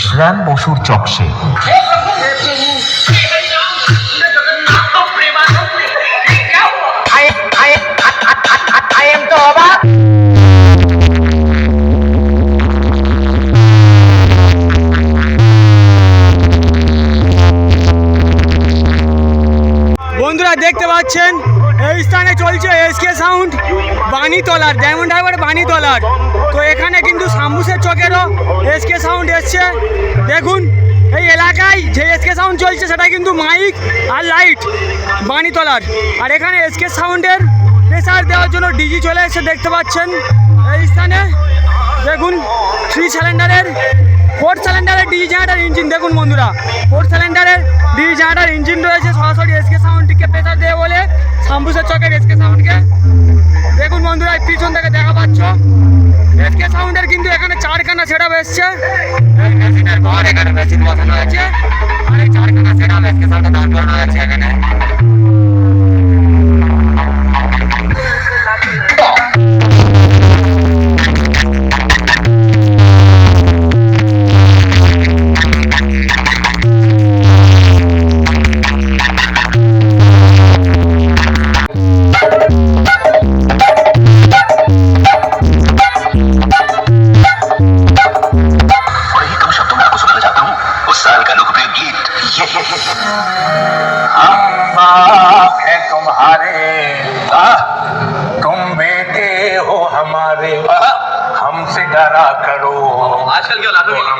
শ্রান বসুর চকশে বন্ধুরা দেখতে পাচ্ছেন এই স্থানে চলছে এসকে সাউন্ড বাণীতলার ডায়মন্ড হারবার বাণীতলার। তো এখানে কিন্তু সাম্বুসের চকেরও এসকে সাউন্ড এসছে। দেখুন, এই এলাকায় যে এসকে সাউন্ড চলছে, সেটা কিন্তু মাইক আর লাইট বাণীতলার। আর এখানে এসকে সাউন্ডের প্রেসার দেওয়ার জন্য ডিজি চলে এসে দেখতে পাচ্ছেন। এই স্থানে, দেখুন সিলিন্ডারের ফোর সিলিন্ডারের ডি জেনারেটার ইঞ্জিন দেখুন বন্ধুরা। ফোর সিলিন্ডারের ডি জেনারেটার ইঞ্জিন রয়েছে, সরাসরি এসকে সাউন্ডকে প্রেসার দেবে বলে শাম্বুসের চকের এসকে সাউন্ডকে দেখুন বন্ধুরা পিছন থেকে দেখা পাচ্ছ। এসকে সাউন্ডের কিন্তু এখানে চারখানা সেটা এসছে। মেশিনের ঘর এখানে মেশিন বসানো হয়েছে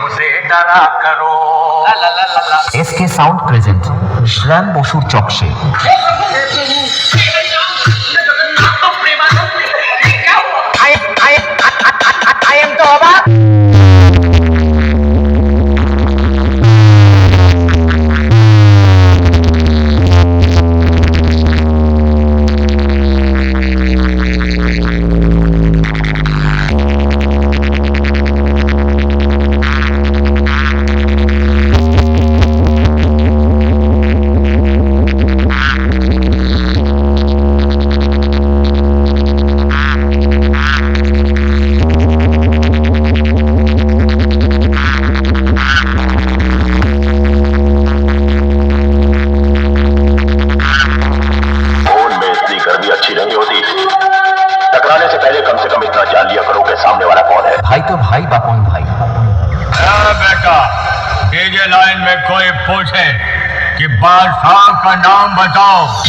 मुझे डरा करो इसके साउंड प्रेजेंट श्रम बसुर चौक से I am the हाँ बेटा डीजे लाइन में कोई पूछे कि बादशाह का नाम बताओ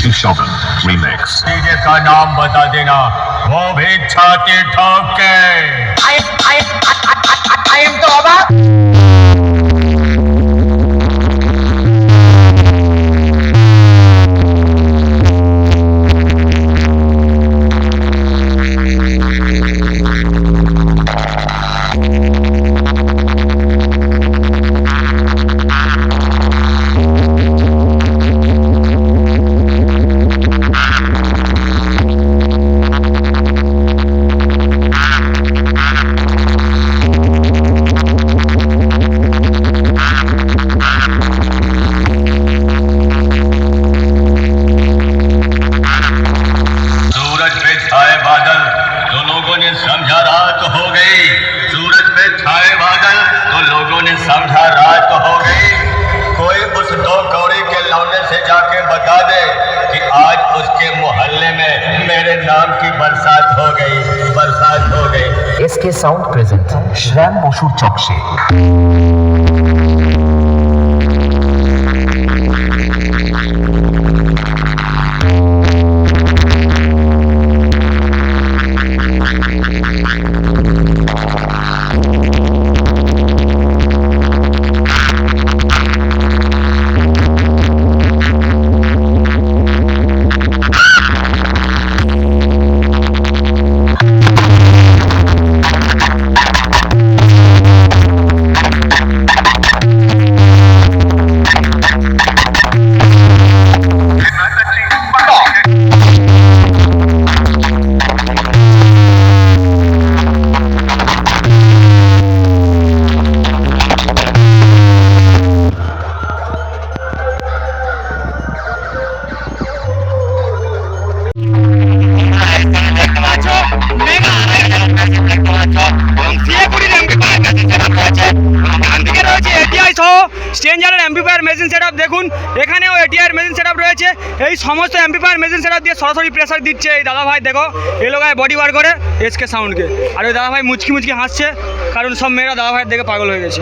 रीमेक्स डीजे का नाम बता देना वो भी छाती ठोक के सूरज এসকে সাউন্ড প্রেজেন্ট শ্রান বসুর চকশে চেঞ্জারের অ্যাম্পিফায়ার মেশিন সেট দেখুন। এখানেও এটিআর মেশিন সেট রয়েছে। এই সমস্ত অ্যাম্পিফায়ার মেশিন সেট দিয়ে সরাসরি প্রেশার দিচ্ছে এই দাদাভাই দেখো। এলোকায় বডি বার করে এসকে সাউন্ডকে আর ওই দাদাভাই মুচকি মুচকি হাসছে কারণ সব মেয়েরা দাদাভাইয়ের দেখে পাগল হয়ে গেছে।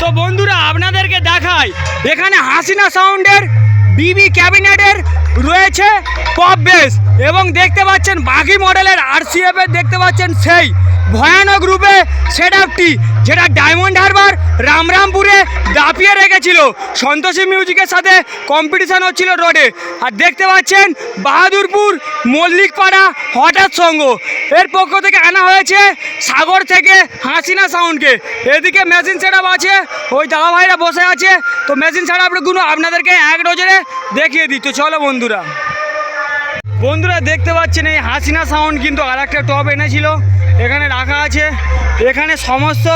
তো বন্ধুরা আপনাদেরকে দেখাই এখানে হাসিনা সাউন্ডের বিবি ক্যাবিনেটের রয়েছে পপ বেস এবং দেখতে পাচ্ছেন বাকি মডেলের আর দেখতে পাচ্ছেন সেই ভয়ানক রূপে সেট আপটি যেটা ডায়মন্ড হারবার রামরামপুরে দাপিয়ে রেখেছিল। সন্তোষী মিউজিকের সাথে কম্পিটিশান হচ্ছিল রোডে আর দেখতে পাচ্ছেন বাহাদুরপুর মল্লিকপাড়া হঠাৎ সঙ্গ এর পক্ষ থেকে আনা হয়েছে সাগর থেকে হাসিনা সাউন্ডকে এদিকে মেশিন সেট আছে, ওই দাদা ভাইরা বসে আছে। তো মেশিন সেট আপগুলো আপনাদেরকে এক নজরে দেখিয়ে তো চলো বন্ধুরা। বন্ধুরা, দেখতে পাচ্ছেন এই হাসিনা সাউন্ড কিন্তু আর একটা টপ এনেছিল। এখানে রাখা আছে। এখানে সমস্ত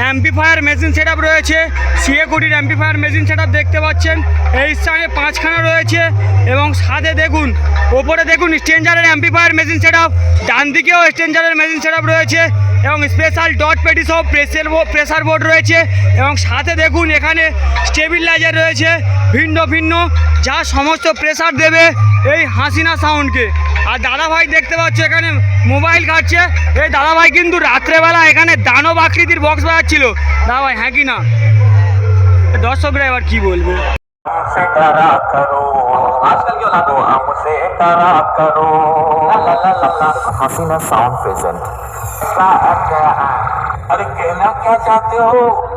অ্যাম্পিফায়ার মেশিন সেট রয়েছে। সিএ কোটির অ্যাম্পিফায়ার মেশিন সেট দেখতে পাচ্ছেন। এই স্থানে পাঁচখানা রয়েছে এবং সাথে দেখুন, ওপরে দেখুন স্টেঞ্জারের অ্যাম্পিফায়ার মেশিন সেট ডান দিকেও স্টেঞ্জারের মেশিন সেট রয়েছে। এবং স্পেশাল ডট প্যাটি সহ প্রেসের প্রেসার বোর্ড রয়েছে। এবং সাথে দেখুন এখানে স্টেবিলাইজার রয়েছে, ভিন্ন ভিন্ন, যা সমস্ত প্রেসার দেবে এই হাসিনা সাউন্ডকে আর দাদাভাই দেখতে পাচ্ছ এখানে মোবাইল খাচ্ছে এই দাদাভাই কিন্তু রাত্রেবেলা এখানে দানব আকৃতির বক্স বাজাচ্ছিল। দাদাভাই হ্যাঁ কি না? দর্শকরা এবার কি বলব? হাসিনা সাউন্ড প্রেজেন্ট क्या क्या अरे कहना क्या चाहते हो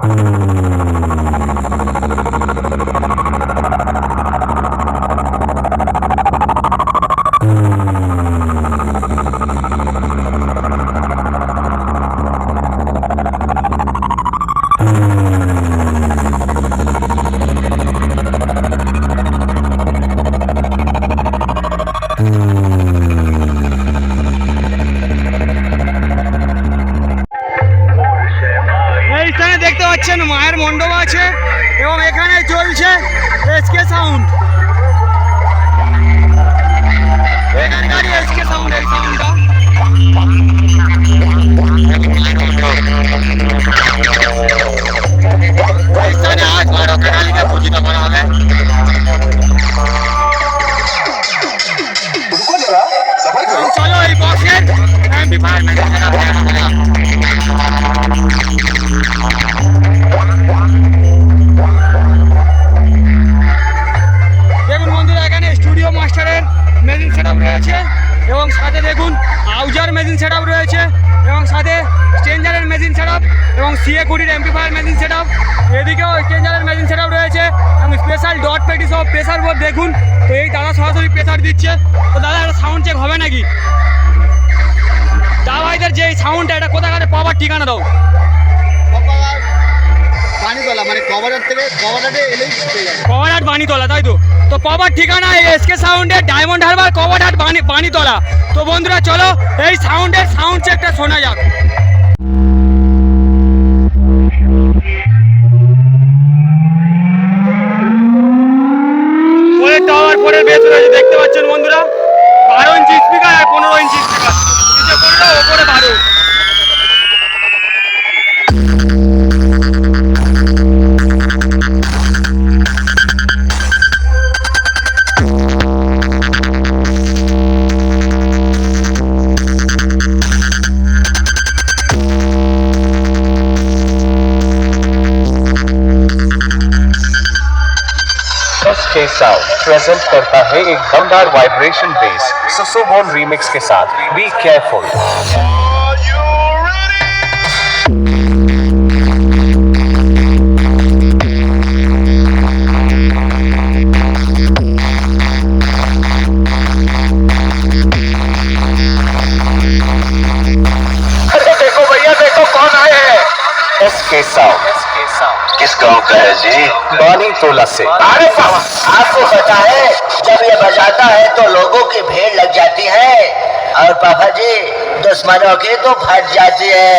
Turn মণ্ডপ আছে এবং এখানে চলছে এসকে সাউন্ড এখানকারই এসকে সাউন্ড এই সাউন্ডটা মেশিন সেট রয়েছে এবং সাথে স্টেঞ্জারের মেশিন সেট এবং সিএ কুড়ির এমপিফায়ার মেশিন সেট এদিকেও স্টেঞ্জারের মেশিন সেট রয়েছে এবং স্পেশাল ডট পেটি সব প্রেশার বোর্ড দেখুন। তো এই দাদা সরাসরি প্রেশার দিচ্ছে। তো দাদা, একটা সাউন্ড চেক হবে নাকি? দা ভাইদের যে সাউন্ডটা এটা কোথাকারে পাওয়ার ঠিকানা দাও। মানে বাণীতলা, তাই তো? তো পাবার ঠিকানা এসকে সাউন্ডের ডায়মন্ড হারবার কভারহাট বাণী বাণীতলা। তো বন্ধুরা, চলো এই সাউন্ডের সাউন্ড চেকটা শোনা যাক। দেখতে পাচ্ছেন বন্ধুরা? বারো ইঞ্চি স্পিকার আর পনেরো ইঞ্চি স্পিকার নিচে পনেরো ওপরে বারো। प्रेजेंट करता है एक दमदार वाइब्रेशन बेस ससोबोन रीमिक्स के साथ बी केयरफुल साउंड का है जी। बानी टोला से। अरे आपको पता है जब ये बजाता है तो लोगों की भीड़ लग जाती है। और पापा जी दुश्मनों की तो फट जाती है।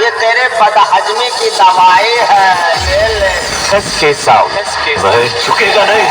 ये तेरे बदहजमी की दवाई है ले। ले. वह चुकेगा नहीं।